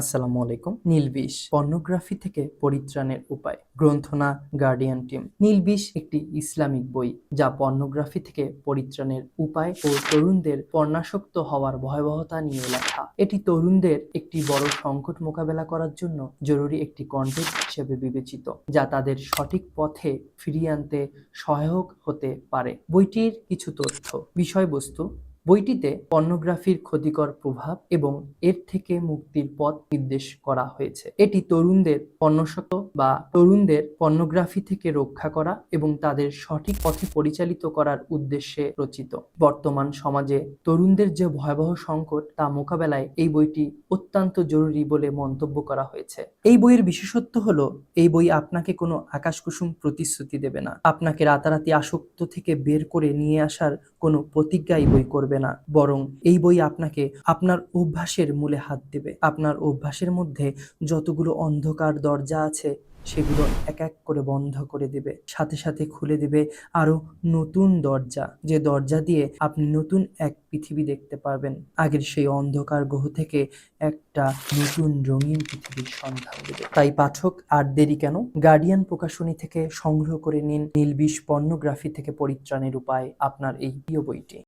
আসসালামু আলাইকুম, নীলবিষ পর্নোগ্রাফি থেকে পরিত্রাণের উপায়। গ্রন্থনা, গার্ডিয়ান টিম। নীলবিষ একটি ইসলামিক বই যা পর্নোগ্রাফি থেকে পরিত্রাণের উপায় ও তরুণদের পর্নাসক্ত হওয়ার ভয়াবহতা নিয়ে লেখা। এটি তরুণদের একটি বড় সংকট মোকাবেলা করার জন্য জরুরি একটি কন্টেন্ট হিসেবে বিবেচিত, যা তাদের সঠিক পথে ফিরিয়ে আনতে সহায়ক হতে পারে। বইটির কিছু তথ্য, বিষয়বস্তু বইটিতে পর্নোগ্রাফির ক্ষতিকর প্রভাব এবং এর থেকে মুক্তির পথ নির্দেশ করা হয়েছে। এটি তরুণদের পর্নোসক্ত বা তরুণদের পর্নোগ্রাফি থেকে রক্ষা করা এবং তাদের সঠিক পথে পরিচালিত করার উদ্দেশ্যে রচিত। বর্তমান সমাজে তরুণদের যে ভয়াবহ সংকট তা মোকাবেলায় এই বইটি অত্যন্ত জরুরি বলে মন্তব্য করা হয়েছে। এই বইয়ের বিশেষত্ব হলো, এই বই আপনাকে কোনো আকাশকুসুম প্রতিশ্রুতি দেবে না। আপনাকে রাতারাতি আসক্ত থেকে বের করে নিয়ে আসার কোনো প্রতিজ্ঞা এই বই করবে না। বরং এই বই আপনাকে আপনার অভ্যাসের মূলে হাত দেবে। আপনার অভ্যাসের মধ্যে যতগুলো অন্ধকার দরজা আছে, সেগুলো এক এক করে বন্ধ করে দেবে। সাথে সাথে খুলে দেবে আরও নতুন দরজা, যে দরজা দিয়ে আপনি নতুন এক পৃথিবী দেখতে পারবেন। আগের সেই অন্ধকার গ্রহ থেকে একটা নতুন রঙিন পৃথিবীর সন্ধান দেবে। তাই পাঠক, আর দেরি কেন? গার্ডিয়ান প্রকাশনী থেকে সংগ্রহ করে নিন নীলবিষ পর্নোগ্রাফি থেকে পরিত্রাণের উপায় আপনার এই প্রিয় বইটি।